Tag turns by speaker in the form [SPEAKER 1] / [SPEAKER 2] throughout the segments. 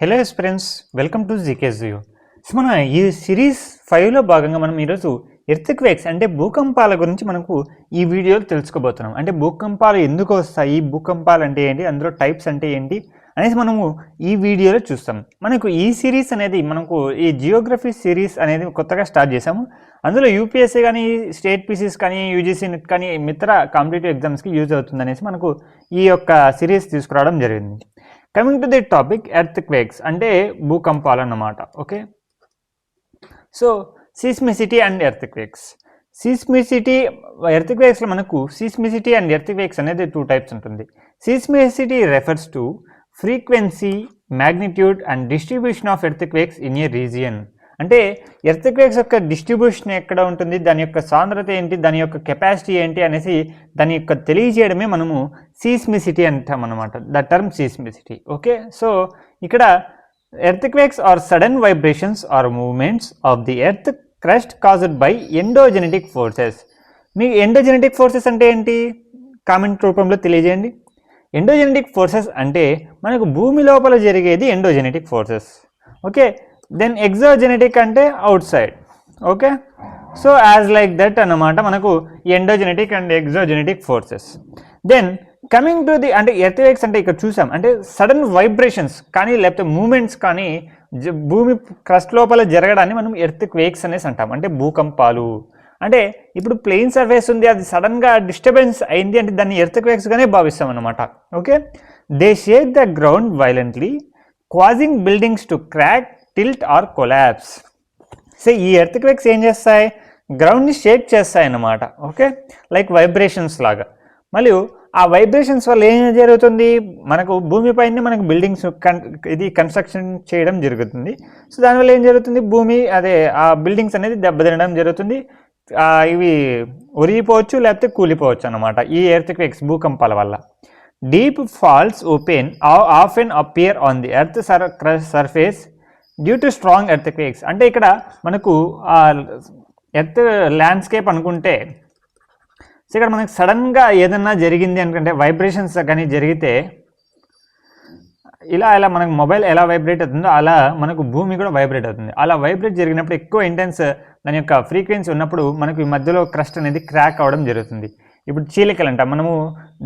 [SPEAKER 1] Hello friends welcome to GK's view so మన ఈ series ఫైవ్లో భాగంగా మనం ఈరోజు ఎర్త్క్వేక్స్ అంటే భూకంపాల గురించి మనకు ఈ వీడియోలో తెలుసుకోబోతున్నాం. అంటే భూకంపాలు ఎందుకు వస్తాయి? భూకంపాలు అంటే ఏంటి? అందులో టైప్స్ అంటే ఏంటి? అనేసి మనము ఈ వీడియోలో చూస్తాం. మనకు ఈ సిరీస్ అనేది మనకు ఈ జియోగ్రఫీ సిరీస్ అనేది కొత్తగా స్టార్ట్ చేసాము అందులో యూపీఎస్సీ కానీ స్టేట్ పీసీస్ కానీ యూజీసీ కానీ మిత్ర కాంపిటేటివ్ ఎగ్జామ్స్కి యూజ్ అవుతుంది అనేసి మనకు ఈ యొక్క సిరీస్ తీసుకురావడం జరిగింది. Coming to the topic earthquakes అంటే భూకంపాలు అన్నమాట okay so seismicity and earthquakes seismicity earth క్వేక్స్లో మనకు సీస్మిసిటీ అండ్ ఎర్త్ క్వేక్స్ అనేది టూ టైప్స్ ఉంటుంది. Seismicity refers to frequency magnitude and distribution of earthquakes in a region అంటే ఎర్త్క్వేక్స్ యొక్క distribution ఎక్కడ ఉంటుంది? దాని యొక్క సాంద్రత ఏంటి? దాని యొక్క కెపాసిటీ ఏంటి? అనేసి దాని యొక్క తెలియజేయడమే మనము సీస్మిసిటీ అంటాం అనమాట the term seismicity. Okay? So ఇక్కడ earthquakes are sudden vibrations or movements of the earth crust caused by endogenetic forces. Me endogenetic forces అంటే ఏంటి? కామెంట్ రూపంలో తెలియజేయండి. ఎండోజెనెటిక్ ఫోర్సెస్ అంటే మనకు భూమి లోపల జరిగేది endogenetic forces. Okay? Then exogenetic అంటే outside okay so as like that అన్నమాట మనకు endogenetic and exogenetic forces then coming to the అంటే ఎర్త్వేక్స్ అంటే ఇక్కడ చూసాం. అంటే సడన్ వైబ్రేషన్స్ కానీ లేకపోతే మూమెంట్స్ కానీ భూమి క్రస్ట్ లోపల జరగడాన్ని మనం ఎర్త్ వేక్స్ అనేసి అంటాం. అంటే భూకంపాలు. అంటే ఇప్పుడు ప్లెయిన్ సర్ఫేస్ ఉంది అది సడన్గా డిస్టర్బెన్స్ అయింది అంటే దాన్ని ఎర్త్ వేక్స్గానే భావిస్తాం అనమాట okay they shake the ground violently causing buildings to crack tilt or collapse so ఈ ఎర్త్ క్వేక్స్ ఏం చేస్తాయి? గ్రౌండ్ని షేక్ చేస్తాయి అన్నమాట ఓకే లైక్ వైబ్రేషన్స్ లాగా. మరియు ఆ వైబ్రేషన్స్ వల్ల ఏం జరుగుతుంది? మనకు భూమిపైనే మనకు బిల్డింగ్స్ కన్ ఇది కన్స్ట్రక్షన్ చేయడం జరుగుతుంది. సో దానివల్ల ఏం జరుగుతుంది? భూమి అదే ఆ బిల్డింగ్స్ అనేది దెబ్బతినడం జరుగుతుంది. ఇవి ఉరిగిపోవచ్చు లేకపోతే కూలిపోవచ్చు అనమాట ఈ ఎర్త్ క్వేక్స్ భూకంపాల వల్ల. Deep faults open off and appear on the earth sur surface due to strong earthquakes అంటే ఇక్కడ మనకు ఎర్త్ ల్యాండ్స్కేప్ అనుకుంటే సో ఇక్కడ మనకి సడన్గా ఏదన్నా జరిగింది అనుకుంటే వైబ్రేషన్స్ కానీ జరిగితే ఇలా ఇలా మనకు మొబైల్ ఎలా వైబ్రేట్ అవుతుందో అలా మనకు భూమి కూడా వైబ్రేట్ అవుతుంది. అలా వైబ్రేట్ జరిగినప్పుడు ఎక్కువ ఇంటెన్స్ దాని యొక్క ఫ్రీక్వెన్సీ ఉన్నప్పుడు మనకు ఈ మధ్యలో క్రస్ట్ అనేది క్రాక్ అవ్వడం జరుగుతుంది. ఇప్పుడు చీలికలు అంట. మనము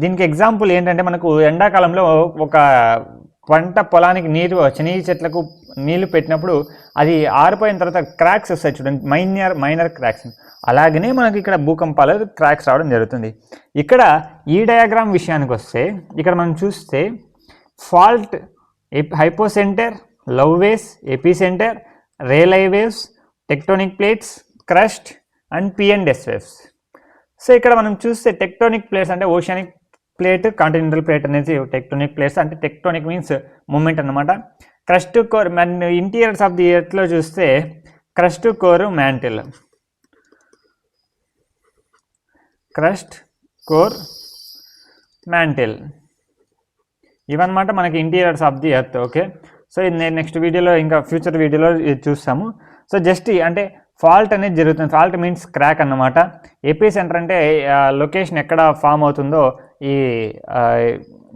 [SPEAKER 1] దీనికి ఎగ్జాంపుల్ ఏంటంటే మనకు ఎండాకాలంలో ఒక పంట పొలానికి నీరు శని చెట్లకు నీళ్ళు పెట్టినప్పుడు అది ఆరిపోయిన తర్వాత క్రాక్స్ వస్తాయి చూడండి మైనర్ మైనర్ క్రాక్స్ అలాగనే మనకి ఇక్కడ భూకంపాలు క్రాక్స్ రావడం జరుగుతుంది. ఇక్కడ ఈ డయాగ్రామ్ విషయానికి వస్తే ఇక్కడ మనం చూస్తే fault hypocentre love waves epicentre Rayleigh waves tectonic plates crust and P waves so ఇక్కడ మనం చూస్తే టెక్టోనిక్ ప్లేట్స్ అంటే ఓషానిక్ ప్లేట్ కాంటినెంటల్ ప్లేట్ అనేది టెక్టోనిక్ ప్లేట్స్ అంటే టెక్టోనిక్ మీన్స్ మూమెంట్ అన్నమాట. క్రస్ట్ కోర్ మన ఇంటీరియర్స్ ఆఫ్ ది ఎర్త్లో చూస్తే crust core mantle. Crust core mantle. ఇవన్నమాట మనకి interiors of the earth okay? So ఇది నేను నెక్స్ట్ వీడియోలో ఇంకా ఫ్యూచర్ వీడియోలో చూస్తాము. సో జస్ట్ ఈ- అంటే ఫాల్ట్ అనేది జరుగుతుంది. ఫాల్ట్ మీన్స్ క్రాక్ అన్నమాట. ఏపీ సెంటర్ అంటే లొకేషన్ ఎక్కడ ఫామ్ అవుతుందో ఈ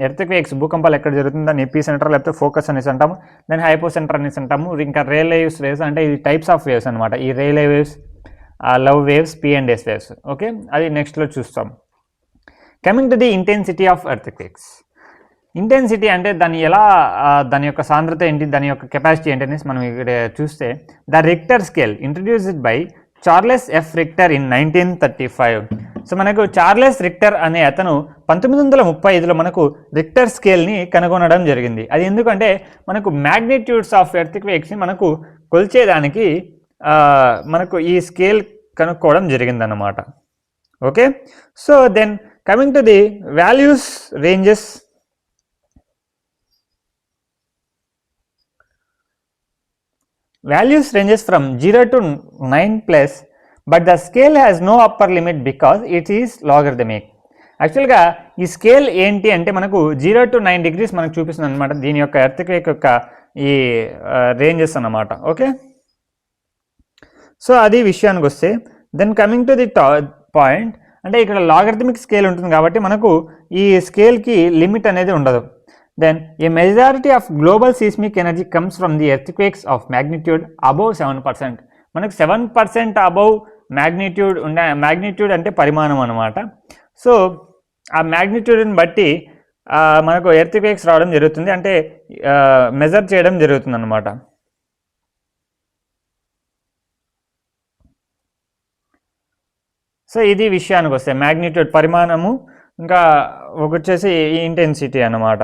[SPEAKER 1] ఎర్త్క్వేక్స్ భూకంపాలు ఎక్కడ జరుగుతుందో దాన్ని ఎపీ సెంటర్ లేకపోతే ఫోకస్ అనేసి అంటాము. దాన్ని హైపో సెంటర్ అనేసి అంటాము. ఇంకా రైల్వే వేవ్స్ వేవ్స్ అంటే ఇది టైప్స్ ఆఫ్ వేవ్స్ అనమాట ఈ Rayleigh waves love waves P and S and S waves. Okay అది నెక్స్ట్లో చూస్తాం. Coming to the intensity of earthquakes intensity అంటే దాని ఎలా దాని యొక్క సాంద్రత ఏంటి దాని యొక్క కెపాసిటీ ఏంటి అనేసి మనం ఇక్కడ చూస్తే the Richter scale introduced by Charles F Richter in nineteen thirty five so మనకు చార్లెస్ రిక్టర్ అనే అతను పంతొమ్మిది వందల ముప్పై ఐదులో మనకు రిక్టర్ స్కేల్ని కనుగొనడం జరిగింది. అది ఎందుకంటే మనకు మ్యాగ్నిట్యూడ్స్ ఆఫ్ ఎర్త్ మనకు కొలిచేదానికి మనకు ఈ స్కేల్ కనుక్కోవడం జరిగిందన్నమాట. Okay? So then coming to the values ranges values ranges from zero to nine plus but the scale has no upper limit because it is logarithmic. యాక్చువల్గా ఈ స్కేల్ ఏంటి అంటే మనకు జీరో టు నైన్ డిగ్రీస్ మనకు చూపిస్తుంది అనమాట దీని యొక్క ఎర్త్క్వేక్ యొక్క ఈ రేంజెస్ అన్నమాట. ఓకే సో అది విషయానికి వస్తే then coming to the point అంటే ఇక్కడ లాగర్థమిక్ స్కేల్ ఉంటుంది కాబట్టి మనకు ఈ స్కేల్కి లిమిట్ అనేది ఉండదు. Then a majority of global seismic energy comes from the earthquakes of magnitude above seven percent మనకు సెవెన్ పర్సెంట్ అబౌవ్ మ్యాగ్నిట్యూడ్ ఉన్న మ్యాగ్నిట్యూడ్ అంటే పరిమాణం అనమాట సో ఆ మ్యాగ్నిట్యూడ్ని బట్టి మనకు మనకు ఎర్త్క్వేక్స్ రావడం జరుగుతుంది. అంటే మెజర్ చేయడం జరుగుతుంది అనమాట సో ఇది విషయానికి వస్తే మ్యాగ్నిట్యూడ్ పరిమాణము ఇంకా ఒకటి వచ్చేసి ఇంటెన్సిటీ అన్నమాట.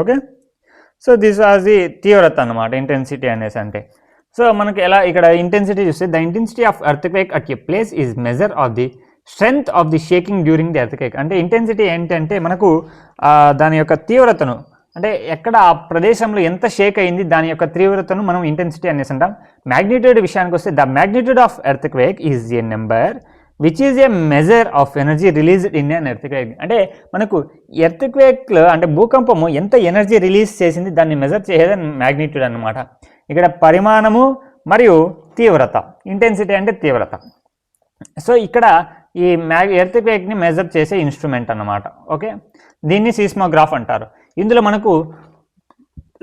[SPEAKER 1] Okay? So this was the తీవ్రత అన్నమాట ఇంటెన్సిటీ అనేసి అంటే. సో మనకి ఎలా ఇక్కడ ఇంటెన్సిటీ చూస్తే the intensity of earthquake at a place is measure of the strength of the shaking during the earthquake అంటే ఇంటెన్సిటీ ఏంటంటే మనకు దాని యొక్క తీవ్రతను అంటే ఎక్కడ ఆ ప్రదేశంలో ఎంత షేక్ అయింది దాని యొక్క తీవ్రతను మనం ఇంటెన్సిటీ అనేసి అంటాం మ్యాగ్నిట్యూడ్ విషయానికి వస్తే the magnitude of earthquake is a number which is a measure of energy released in an earthquake అంటే మనకు ఎర్త్క్వేక్లో అంటే భూకంపము ఎంత ఎనర్జీ రిలీజ్ చేసింది దాన్ని మెజర్ చేసేది మ్యాగ్నిట్యూడ్ అనమాట ఇక్కడ పరిమాణము మరియు తీవ్రత. ఇంటెన్సిటీ అంటే తీవ్రత. సో ఇక్కడ ఈ మ్యాగ్ ఎర్త్క్వేక్ని మెజర్ చేసే ఇన్స్ట్రుమెంట్ అన్నమాట. ఓకే దీన్ని సీస్మోగ్రాఫ్ అంటారు. ఇందులో మనకు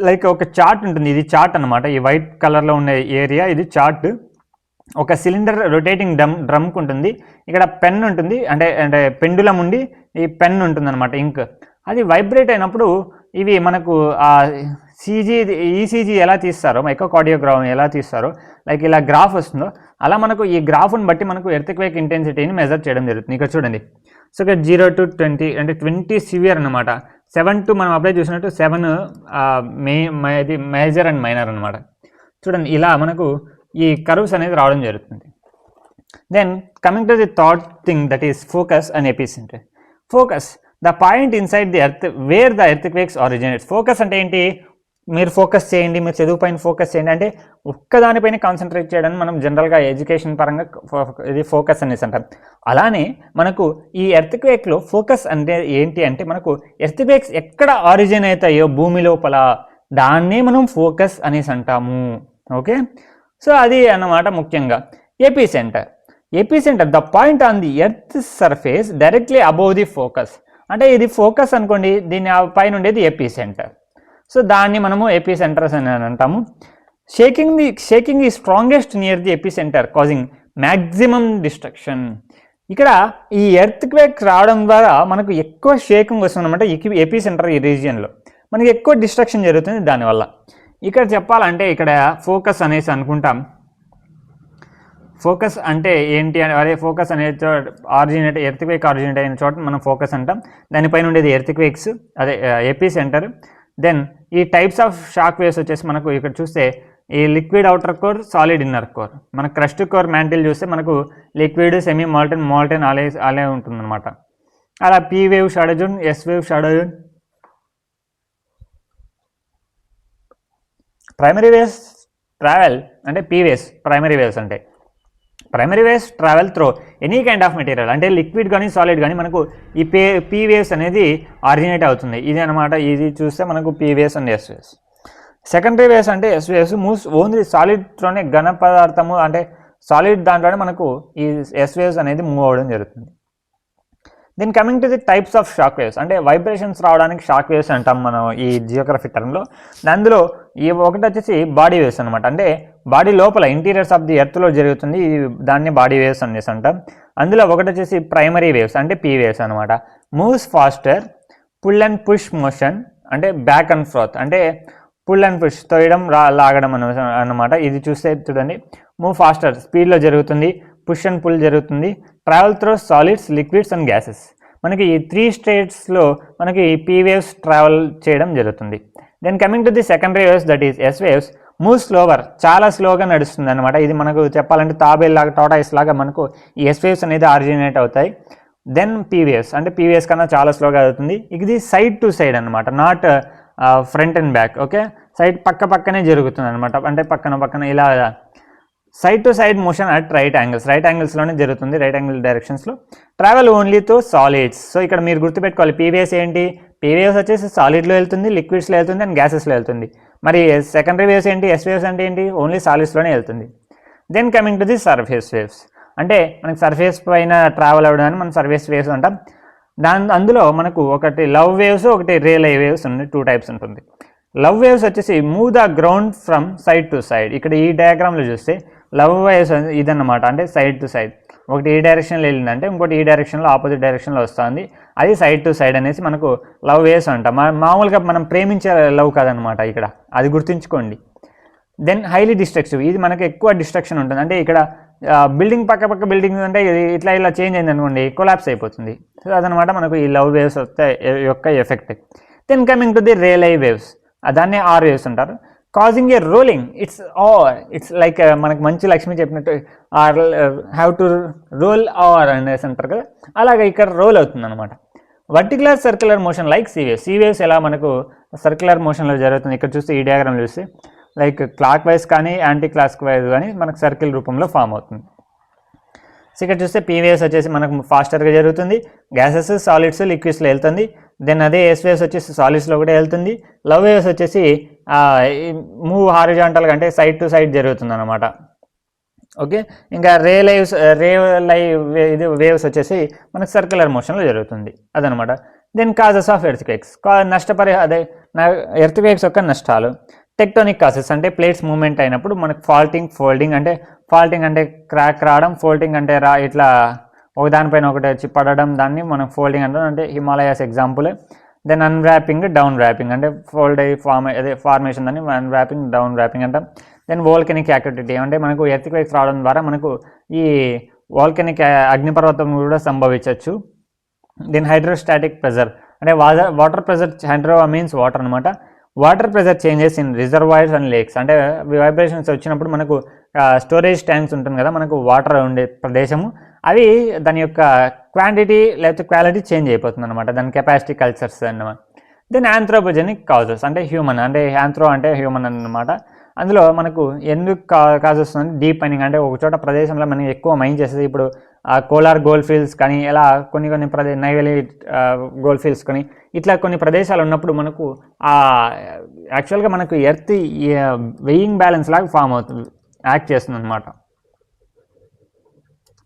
[SPEAKER 1] లైక్ ఒక చార్ట్ ఉంటుంది. ఇది చార్ట్ అన్నమాట. ఈ వైట్ కలర్లో ఉండే ఏరియా ఇది చార్ట్ ఒక సిలిండర్ రొటేటింగ్ డ్రమ్ డ్రమ్కి ఉంటుంది. ఇక్కడ పెన్ ఉంటుంది. అంటే అంటే పెండులం ఉండి ఈ పెన్ ఉంటుంది అనమాట ఇంక్ అది వైబ్రేట్ అయినప్పుడు ఇవి మనకు ఆ సీజీ ఈసీజీ ఎలా తీస్తారో మైకోకార్డియోగ్రామ్ ఎలా తీస్తారో లైక్ ఇలా గ్రాఫ్ వస్తుందో అలా మనకు ఈ గ్రాఫ్ని బట్టి మనకు ఎర్త్క్వేక్ ఇంటెన్సిటీని మెజర్ చేయడం జరుగుతుంది. ఇక్కడ చూడండి. సో ఇక్కడ జీరో టు ట్వంటీ అంటే ట్వంటీ సివియర్ అనమాట సెవెన్ టు మనం అప్లై చూసినట్టు సెవెన్ మే ఇది మేజర్ అండ్ మైనర్ అనమాట చూడండి ఇలా మనకు ఈ కర్వ్స్ అనేది రావడం జరుగుతుంది. Then coming to the thought thing that is focus and epicentre focus the point inside the earth where the earthquakes originates focus అంటే ఏంటి? మీరు ఫోకస్ చేయండి మీరు చదువు పైన ఫోకస్ చేయండి అంటే ఒక్కదానిపైన కాన్సన్ట్రేట్ చేయడానికి మనం జనరల్గా ఎడ్యుకేషన్ పరంగా ఫో- ఇది ఫోకస్ అనేసి అంటాం అలానే మనకు ఈ ఎర్త్ క్వేక్లో ఫోకస్ అంటే ఏంటి అంటే మనకు ఎర్త్ క్వేక్స్ ఎక్కడ ఆరిజిన్ అవుతాయో భూమి లోపల దాన్నే మనం ఫోకస్ అనేసి అంటాము. ఓకే? సో అది అన్నమాట ముఖ్యంగా. Epicentre epicentre the point on the earth surface directly above the focus అంటే ఇది ఫోకస్ అనుకోండి దీని పైన ఉండేది ఏపీ సెంటర్ సో దాన్ని మనము ఏపీ సెంటర్స్ అని అంటాము. Shaking the shaking the strongest near the epicentre causing maximum destruction ఇక్కడ ఈ ఎర్త్ క్వేక్ రావడం ద్వారా మనకు ఎక్కువ షేకింగ్ వస్తుందన్నమాట ఎపీ సెంటర్ ఈ రీజియన్లో మనకి ఎక్కువ డిస్ట్రక్షన్ జరుగుతుంది దానివల్ల. ఇక్కడ చెప్పాలంటే ఇక్కడ ఫోకస్ అనేసి అనుకుంటాం. ఫోకస్ అంటే ఏంటి అని అదే ఫోకస్ అనే చోట ఆరిజినేట్ ఎర్త్క్వేక్ ఆరిజినేట్ అయిన చోట మనం ఫోకస్ అంటాం. దానిపైన ఉండేది ఎర్త్క్వేక్స్ అదే ఏపీ సెంటర్ దెన్ ఈ టైప్స్ ఆఫ్ షాక్ వేవ్స్ వచ్చేసి మనకు ఇక్కడ చూస్తే ఈ liquid outer core solid inner core మన క్రస్ట్ కోర్ మ్యాంటిల్ చూస్తే మనకు లిక్విడ్ సెమీ మాల్టన్ మాల్టన్ అలే అలే ఉంటుందన్నమాట అలా P wave shadow zone S wave shadow zone primary waves travel అంటే పీ వేవ్స్ ప్రైమరీ వేవ్స్ అంటే. Primary waves travel through any kind of material అంటే లిక్విడ్ కానీ సాలిడ్ కానీ మనకు ఈ పే పీ వేవ్స్ అనేది ఆరిజినేట్ అవుతుంది. ఇది అనమాట ఇది చూస్తే మనకు P waves and S waves secondary waves అంటే ఎస్ వేవ్స్ మూవ్స్ ఓన్లీ సాలిడ్లోనే ఘన పదార్థము అంటే సాలిడ్ దాంట్లోనే మనకు ఈ ఎస్ వేవ్స్ అనేది మూవ్ అవ్వడం జరుగుతుంది. Then coming to the types of shock waves అంటే వైబ్రేషన్స్ రావడానికి షాక్ వేవ్స్ అంటాం మనం ఈ జియోగ్రఫీ టర్మ్లో అందులో ఈ ఒకటి వచ్చేసి బాడీ వేవ్స్ అనమాట అంటే బాడీ లోపల ఇంటీరియర్స్ ఆఫ్ ది ఎర్త్లో జరుగుతుంది. ఇది దాన్ని బాడీ వేవ్స్ అనేసి అంటాం. అందులో ఒకటి వచ్చేసి ప్రైమరీ వేవ్స్ అంటే పీ వేవ్స్ అనమాట moves faster pull and push motion అంటే బ్యాక్ అండ్ ఫ్రోత్ అంటే పుల్ అండ్ పుష్ తోయడం రా లాగడం అనమాట ఇది చూస్తే చూడండి. మూవ్ ఫాస్టర్ స్పీడ్లో జరుగుతుంది. పుష్ అండ్ పుల్ జరుగుతుంది. Travel through solids liquids and gases. మనకి ఈ త్రీ స్టేట్స్లో మనకి పీ వేవ్స్ ట్రావెల్ చేయడం జరుగుతుంది. Then coming to the secondary waves that is S waves move slower చాలా స్లోగా నడుస్తుంది అనమాట ఇది మనకు చెప్పాలంటే తాబేల్ లాగా టోటాయిస్ లాగా మనకు ఈ ఎస్ వేవ్స్ అనేది ఆరిజినేట్ అవుతాయి. దెన్ పీవీఎస్ అంటే పీవీఎస్ కన్నా చాలా స్లోగా అవుతుంది. ఇది సైడ్ టు సైడ్ అనమాట not front and back okay side పక్క పక్కనే జరుగుతుంది అనమాట అంటే పక్కన పక్కన ఇలా side to side motion at right angles right యాంగిల్స్లోనే జరుగుతుంది. Right angle డైరెక్షన్స్లో travel only to solids so ఇక్కడ మీరు గుర్తుపెట్టుకోవాలి. పీవీఎస్ ఏంటి? పీవీఎస్ వచ్చేసి సాలిడ్లో వెళ్తుంది లిక్విడ్స్లో వెళ్తుంది అండ్ గ్యాసెస్లో వెళ్తుంది. మరి సెకండరీ వేవ్స్ ఏంటి? ఎస్ వేవ్స్ అంటే ఏంటి? ఓన్లీ సాలిడ్స్లోనే వెళ్తుంది. Then coming to the surface waves అంటే మనకి సర్ఫేస్ పైన ట్రావెల్ అవ్వడానికి మనం సర్ఫేస్ వేవ్స్ అంటాం. దాని అందులో మనకు ఒకటి లవ్ వేవ్స్ ఒకటి రియల్ వేవ్స్ ఉన్నాయి టూ టైప్స్ ఉంటుంది. లవ్ వేవ్స్ వచ్చేసి move the ground from side to side. ఇక్కడ ఈ డయాగ్రామ్లో చూస్తే లవ్ వేవ్స్ ఇదన్నమాట. అంటే సైడ్ టు సైడ్. ఒకటి ఈ డైరెక్షన్లో వెళ్ళిందంటే ఇంకోటి ఈ డైరెక్షన్లో ఆపోజిట్ డైరెక్షన్లో వస్తుంది. అది సైడ్ టు సైడ్ అనేసి మనకు లవ్ వేవ్స్ అంట. మామూలుగా మనం ప్రేమించే లవ్ కాదనమాట ఇక్కడ. అది గుర్తుంచుకోండి. దెన్ హైలీ డిస్ట్రక్టివ్ ఇది మనకు ఎక్కువ డిస్ట్రక్షన్ ఉంటుంది. అంటే ఇక్కడ బిల్డింగ్ పక్క పక్క బిల్డింగ్ అంటే ఇది ఇట్లా ఇలా చేంజ్ అయింది అనుకోండి కొలాప్స్ అయిపోతుంది. సో అదనమాట మనకు ఈ లవ్ వేవ్స్ వస్తే యొక్క effect then coming to the Rayleigh waves దాన్నే ఆర్ చేస్తుంటారు causing a rolling it's or it's like మనకు మంచి లక్ష్మి చెప్పినట్టు or have to roll or అనేసి అంటారు కదా. అలాగే ఇక్కడ రోల్ అవుతుంది అనమాట vertical circular motion like sea waves sea waves ఎలా మనకు సర్క్యులర్ మోషన్లో జరుగుతుంది? ఇక్కడ చూస్తే ఈ డయాగ్రామ్ చూస్తే లైక్ క్లాక్ వైజ్ కానీ యాంటీ క్లాక్ వైజ్ కానీ మనకు సర్కిల్ రూపంలో ఫామ్ అవుతుంది. సో ఇక్కడ చూస్తే పీవీఎస్ వచ్చేసి మనకు ఫాస్టర్గా జరుగుతుంది. గ్యాసెస్ సాలిడ్స్ లిక్విడ్స్లో వెళ్తుంది. దెన్ అదే ఎస్ వేవ్స్ వచ్చేసి సాలిస్లో కూడా వెళ్తుంది. లవ్ వేవ్స్ వచ్చేసి మూవ్ హారిజాంటల్గా అంటే సైడ్ టు సైడ్ జరుగుతుంది అనమాట ఓకే ఇంకా రే లైవ్స్ రే లైవ్ ఇది వేవ్స్ వచ్చేసి మనకు సర్క్యులర్ మోషన్లో జరుగుతుంది. అదనమాట then causes of earthquakes నష్టపరి అదే ఎర్త్ క్వేక్స్ యొక్క నష్టాలు. టెక్టోనిక్ కాసెస్ అంటే ప్లేట్స్ మూమెంట్ అయినప్పుడు మనకు ఫాల్టింగ్ ఫోల్డింగ్ అంటే ఫాల్టింగ్ అంటే క్రాక్ రావడం ఫోల్డింగ్ అంటే రా ఇట్లా ఒక దానిపైన ఒకటి వచ్చి పడడం దాన్ని మనం ఫోల్డింగ్ అంటాం. అంటే Himalayas example then unwrapping down wrapping అంటే ఫోల్డ్ అయ్యి ఫార్మ్ అదే ఫార్మేషన్ దాన్ని అన్వ్రాపింగ్ డౌన్ ర్యాపింగ్ అంటాం. దెన్ వోల్కెనిక్ యాక్టివిటీ అంటే మనకు ఎర్త్క్వేక్స్ రావడం ద్వారా మనకు ఈ వాల్కెనిక్ అగ్నిపర్వతం కూడా సంభవించవచ్చు దెన్ హైడ్రోస్టాటిక్ ప్రెజర్ అంటే water water pressure hydro means water అనమాట water pressure changes in reservoirs and lakes అంటే వైబ్రేషన్స్ వచ్చినప్పుడు మనకు స్టోరేజ్ ట్యాంక్స్ ఉంటుంది కదా మనకు వాటర్ ఉండే ప్రదేశము. అవి దాని యొక్క క్వాంటిటీ లేకపోతే క్వాలిటీ చేంజ్ అయిపోతుంది అనమాట దాని కెపాసిటీ కల్చర్స్ అన్నమాట. దెన్ ఆంథ్రోపోజెనిక్ కాజెస్ అంటే హ్యూమన్ అంటే ఆంథ్రో అంటే హ్యూమన్ అన్నమాట. అందులో మనకు ఎందుకు కా కాజ్ వస్తుంది? డీప్ మైనింగ్ అంటే ఒక చోట ప్రదేశంలో మనం ఎక్కువ మైన్ చేసేది ఇప్పుడు కోలార్ గోల్డ్ ఫీల్డ్స్ కానీ ఇలా కొన్ని కొన్ని ప్రదే నైవేలి గోల్డ్ ఫీల్డ్స్ కానీ ఇట్లా కొన్ని ప్రదేశాలు ఉన్నప్పుడు మనకు ఆ యాక్చువల్గా మనకు ఎర్త్ వెయింగ్ బ్యాలెన్స్ లాగా ఫామ్ అవుతుంది యాక్ట్ చేస్తుంది అనమాట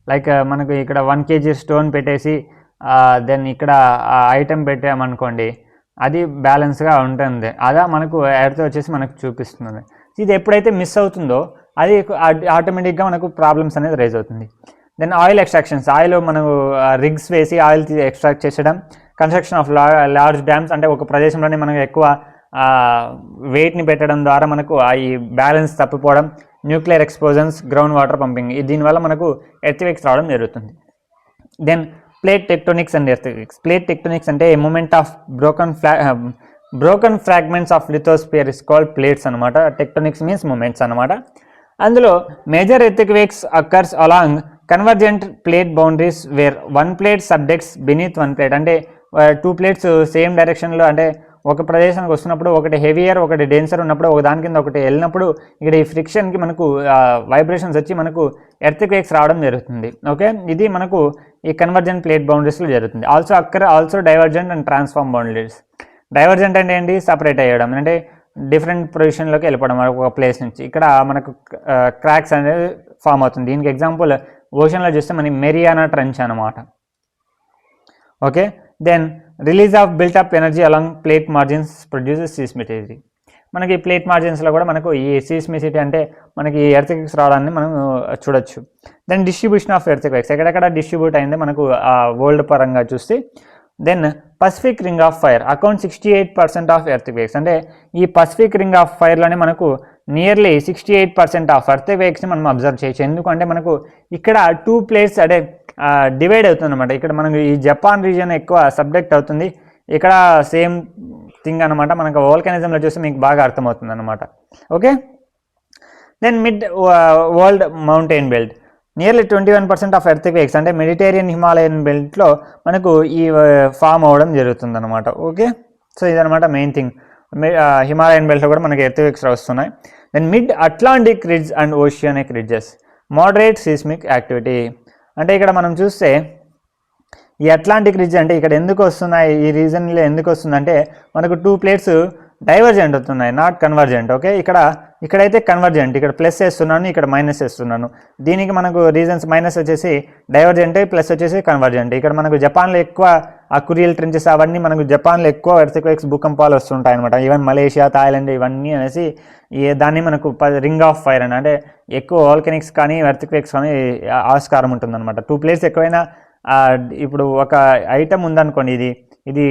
[SPEAKER 1] లైక్ uh, మనకు ఇక్కడ వన్ కేజీ స్టోన్ పెట్టేసి uh, దెన్ ఇక్కడ uh, ఆ ఐటెం పెట్టామనుకోండి అది బ్యాలెన్స్గా ఉంటుంది. అదా మనకు ఎర్త్ వచ్చేసి మనకు చూపిస్తుంది. ఇది ఎప్పుడైతే మిస్ అవుతుందో అది ఆటోమేటిక్గా మనకు ప్రాబ్లమ్స్ అనేది రైజ్ అవుతుంది. దెన్ ఆయిల్ ఎక్స్ట్రాక్షన్స్ ఆయిల్ మనకు రిగ్స్ వేసి ఆయిల్ ఎక్స్ట్రాక్ట్ చేసడం కన్స్ట్రక్షన్ ఆఫ్ లార్జ్ డ్యామ్స్ అంటే ఒక ప్రదేశంలోనే మనకు ఎక్కువ వెయిట్ని పెట్టడం ద్వారా మనకు ఆ ఈ balance తప్పిపోవడం nuclear explosions ground water pumping దీనివల్ల మనకు ఎర్త్వేక్స్ రావడం జరుగుతుంది. Then plate tectonics and earthquakes plate tectonics అంటే a moment of broken ఫ్లా broken fragments of lithosphere is called plates అనమాట టెక్టోనిక్స్ మీన్స్ మూమెంట్స్ అనమాట అందులో major earthquakes occur along convergent plate boundaries where one plate subjects beneath one plate అంటే two plates same డైరెక్షన్లో అంటే ఒక ప్రదేశానికి వస్తున్నప్పుడు ఒకటి హెవియర్ ఒకటి డెన్సర్ ఉన్నప్పుడు ఒక దాని కింద ఒకటి వెళ్ళినప్పుడు ఇక్కడ ఈ ఫ్రిక్షన్కి మనకు వైబ్రేషన్స్ వచ్చి మనకు ఎర్త్ క్వేక్స్ రావడం జరుగుతుంది. ఓకే? ఇది మనకు ఈ కన్వర్జెంట్ ప్లేట్ బౌండరీస్లో జరుగుతుంది. Also occur also divergent and transform boundaries. Divergent అంటే ఏంటి? సపరేట్ అయ్యడం. అంటే డిఫరెంట్ పొజిషన్లోకి వెళ్ళిపోవడం ఒక ప్లేస్ నుంచి. ఇక్కడ మనకు క్రాక్స్ అనేది ఫామ్ అవుతుంది. దీనికి ఎగ్జాంపుల్ ఓషన్లో చూస్తే మనకి మెరియానా ట్రెంచ్ అనమాట okay? Then release of built up energy along plate margins produces seismicity. మనకి ప్లేట్ మార్జిన్స్లో కూడా మనకు ఈ సీస్మిసిటీ అంటే మనకి ఎర్త్క్వేక్స్ రావడాన్ని మనం చూడొచ్చు. Then distribution of earthquakes. ఎక్కడెక్కడ డిస్ట్రిబ్యూట్ అయింది మనకు ఆ వరల్డ్ పరంగా చూస్తే then Pacific ring of fire. Account sixty eight percent of earthquakes. అంటే ఈ పసిఫిక్ రింగ్ ఆఫ్ ఫైర్లోనే మనకు nearly sixty eight percent of ఎర్త్క్వేక్స్ని మనం అబ్జర్వ్ చేయొచ్చు. ఎందుకంటే మనకు ఇక్కడ టూ ప్లేట్స్ అంటే డివైడ్ అవుతుంది అనమాట ఇక్కడ మనకు ఈ జపాన్ రీజియన్ ఎక్కువ సబ్జెక్ట్ అవుతుంది. ఇక్కడ సేమ్ థింగ్ అనమాట మనకు వోల్కనిజంలో చూస్తే మీకు బాగా అర్థమవుతుంది అనమాట okay? Then mid world mountain belt nearly twenty one percent of earthquakes అంటే మెడిటేరియన్ హిమాలయన్ బెల్ట్లో మనకు ఈ ఫామ్ అవ్వడం జరుగుతుంది అనమాట ఓకే? సో ఇదనమాట మెయిన్ థింగ్ హిమాలయన్ బెల్ట్లో కూడా మనకి ఎర్త్క్వేక్స్ వస్తున్నాయి then mid Atlantic ridge and oceanic ridges moderate seismic activity అంటే ఇక్కడ మనం చూస్తే ఈ అట్లాంటిక్ రిజ్ అంటే ఇక్కడ ఎందుకు వస్తున్నాయి? ఈ రీజన్లో ఎందుకు వస్తుందంటే మనకు టూ ప్లేట్స్ డైవర్జెంట్ అవుతున్నాయి నాట్ కన్వర్జెంట్ ఓకే ఇక్కడ ఇక్కడైతే కన్వర్జెంట్ ఇక్కడ ప్లస్ వేస్తున్నాను ఇక్కడ మైనస్ వేస్తున్నాను దీనికి మనకు రీజన్స్ మైనస్ వచ్చేసి డైవర్జెంట్ ప్లస్ వచ్చేసి కన్వర్జెంట్ ఇక్కడ మనకు జపాన్లో ఎక్కువ ఆ కురియల్ ట్రెంచెస్ అవన్నీ మనకు జపాన్లో ఎక్కువ ఎర్త్క్వేక్స్ భూకంపాలు వస్తుంటాయి అనమాట ఈవెన్ మలేషియా థాయిలాండ్ ఇవన్నీ అనేసి దాన్ని మనకు రింగ్ ఆఫ్ ఫైర్ అని అంటే ఎక్కువ వాల్కెనిక్స్ కానీ ఎర్త్క్వేక్స్ కానీ ఆస్కారం ఉంటుందన్నమాట. టూ ప్లేస్ ఎక్కువైనా ఇప్పుడు ఒక ఐటమ్ ఉందనుకోండి ఇది. ఇది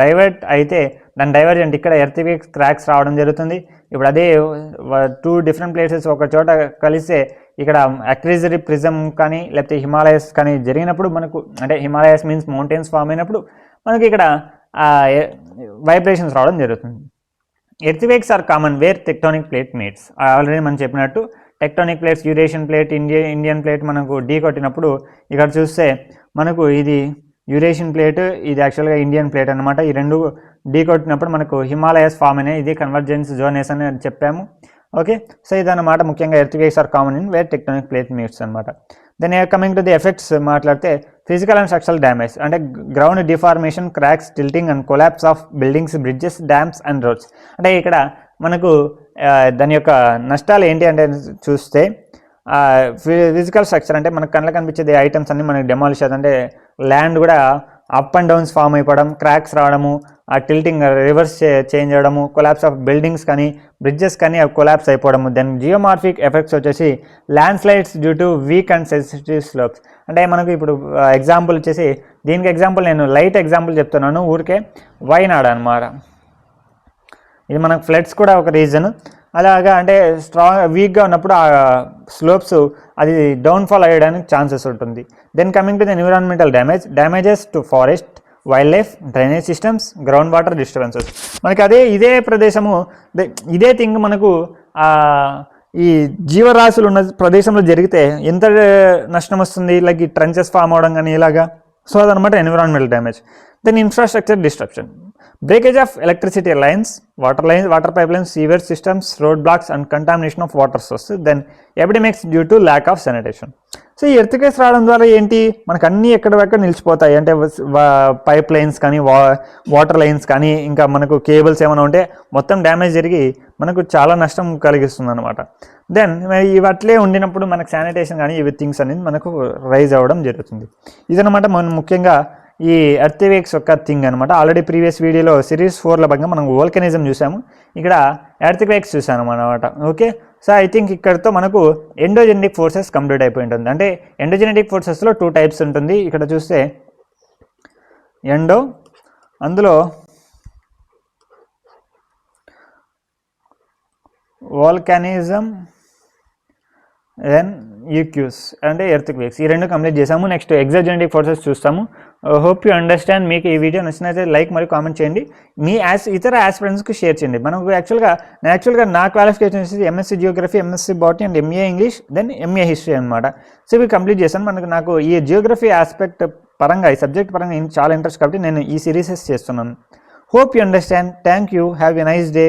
[SPEAKER 1] డైవర్ట్ అయితే దాని డైవర్జెంట్ ఇక్కడ ఎర్త్క్వేక్స్ క్రాక్స్ రావడం జరుగుతుంది. ఇప్పుడు అదే టూ డిఫరెంట్ ప్లేసెస్ ఒక చోట కలిస్తే ఇక్కడ అక్రిజరీ ప్రిజం కానీ లేకపోతే హిమాలయస్ కానీ జరిగినప్పుడు మనకు అంటే హిమాలయస్ మీన్స్ మౌంటైన్స్ ఫామ్ అయినప్పుడు మనకి ఇక్కడ వైబ్రేషన్స్ రావడం జరుగుతుంది. Earthquakes are common where tectonic plate meets already మనం చెప్పినట్టు tectonic plates Eurasian plate Indian Indian plate మనకు ఢీ కొట్టినప్పుడు ఇక్కడ చూస్తే మనకు ఇది యూరేషియన్ ప్లేట్ ఇది యాక్చువల్గా ఇండియన్ ప్లేట్ అనమాట ఈ రెండు డీ కొట్టినప్పుడు మనకు హిమాలయస్ ఫామ్ అనే ఇది కన్వర్జెన్స్ జోనేస్ అని చెప్పాము. ఓకే సో ఇదన్నమాట ముఖ్యంగా earthquakes are common in where tectonic plate meets అనమాట then coming to the effects మాట్లాడితే ఫిజికల్ అండ్ స్ట్రక్చరల్ డ్యామేజ్ అంటే ground deformation cracks tilting and collapse of buildings bridges dams and roads అంటే ఇక్కడ మనకు దాని యొక్క నష్టాలు ఏంటి అంటే చూస్తే ఫిజికల్ స్ట్రక్చర్ అంటే మనకు కళ్ళకి కనిపించేది ఐటమ్స్ అన్ని మనకి డెమాలిష్ అంటే ల్యాండ్ కూడా అప్ అండ్ డౌన్స్ ఫామ్ అయిపోవడం క్రాక్స్ రావడము ఆ టిల్టింగ్ రివర్స్ చేంజ్ అవ్వడము కొలాప్స్ ఆఫ్ బిల్డింగ్స్ కానీ బ్రిడ్జెస్ కానీ అవి కొలాప్స్ అయిపోవడము. దెన్ జియోమార్ఫిక్ ఎఫెక్ట్స్ వచ్చేసి landslides due to weak and sensitive slopes అంటే మనకు ఇప్పుడు ఎగ్జాంపుల్ వచ్చేసి దీనికి ఎగ్జాంపుల్ నేను లైట్ ఎగ్జాంపుల్ చెప్తున్నాను ఊరికే. వైనాడ్ అనమాట ఇది మనకు ఫ్లడ్స్ కూడా ఒక రీజన్ అలాగా అంటే స్ట్రాంగ్ వీక్గా ఉన్నప్పుడు ఆ స్లోప్స్ అది డౌన్ఫాల్ అయ్యడానికి ఛాన్సెస్ ఉంటుంది. Then coming to the environmental damage damages to forest wildlife drainage systems ground water disturbances మనకి అదే ఇదే ప్రదేశము ఇదే థింగ్ మనకు ఈ జీవరాశులు ఉన్న ప్రదేశంలో జరిగితే ఎంత నష్టం వస్తుంది? లైక్ ఈ ట్రంచెస్ ఫామ్ అవడం కానీ ఇలాగా. సో అదనమాట environmental damage then infrastructure disruption breakage of electricity lines water lines water pipelines sewer systems road blocks and contamination of water source then epidemics due to lack of sanitation so ఈ earthquakes రావడం ద్వారా ఏంటి? మనకు అన్నీ ఎక్కడెక్కడ నిలిచిపోతాయి. అంటే pipe lines కానీ వా వాటర్ లైన్స్ కానీ ఇంకా మనకు కేబుల్స్ ఏమైనా ఉంటే మొత్తం డ్యామేజ్ జరిగి మనకు చాలా నష్టం కలిగిస్తుంది అనమాట దెన్ ఇవి అట్లే ఉండినప్పుడు మనకు శానిటేషన్ కానీ ఇవి థింగ్స్ అనేది మనకు రైజ్ అవ్వడం జరుగుతుంది. ఇదనమాట మనం ముఖ్యంగా ఈ ఎర్త్వేక్స్ యొక్క థింగ్ అనమాట ఆల్రెడీ ప్రీవియస్ వీడియోలో సిరీస్ ఫోర్లో భాగంగా మనం వోల్కనిజం చూసాము. ఇక్కడ ఎర్త్వేక్స్ చూసాము అనమాట ఓకే సో ఐ థింక్ ఇక్కడతో మనకు ఎండోజెనెటిక్ ఫోర్సెస్ కంప్లీట్ అయిపోయి ఉంటుంది అంటే ఎండోజెనెటిక్ ఫోర్సెస్లో టూ టైప్స్ ఉంటుంది. ఇక్కడ చూస్తే ఎండో అందులో వాల్కానిజం దెన్ E యూక్యూస్ అంటే ఎర్త్ క్వేక్స్ ఈ రెండు కంప్లీట్ చేసాము నెక్స్ట్ ఎగ్జాజెనటిక్ ఫోర్సెస్ చూస్తాము. హోప్ యూ అండర్స్టాండ్ మీకు ఈ వీడియో నచ్చినైతే లైక్ మరియు కామెంట్ చేయండి. మీ యాస్ ఇతర ఆస్పిరెంట్స్కి షేర్ చేయండి. మనకు యాక్చువల్గా నేను యాక్చువల్గా నా క్వాలిఫికేషన్ వచ్చేసి MSc geography MSc botany and MA English then MA history అనమాట సో ఇవి కంప్లీట్ చేశాను. మనకు నాకు ఈ జియోగ్రఫీ ఆస్పెక్ట్ పరంగా ఈ సబ్జెక్ట్ పరంగా చాలా ఇంట్రెస్ట్ కాబట్టి నేను ఈ సిరీసెస్ చేస్తున్నాను. Hope you understand thank you have a nice day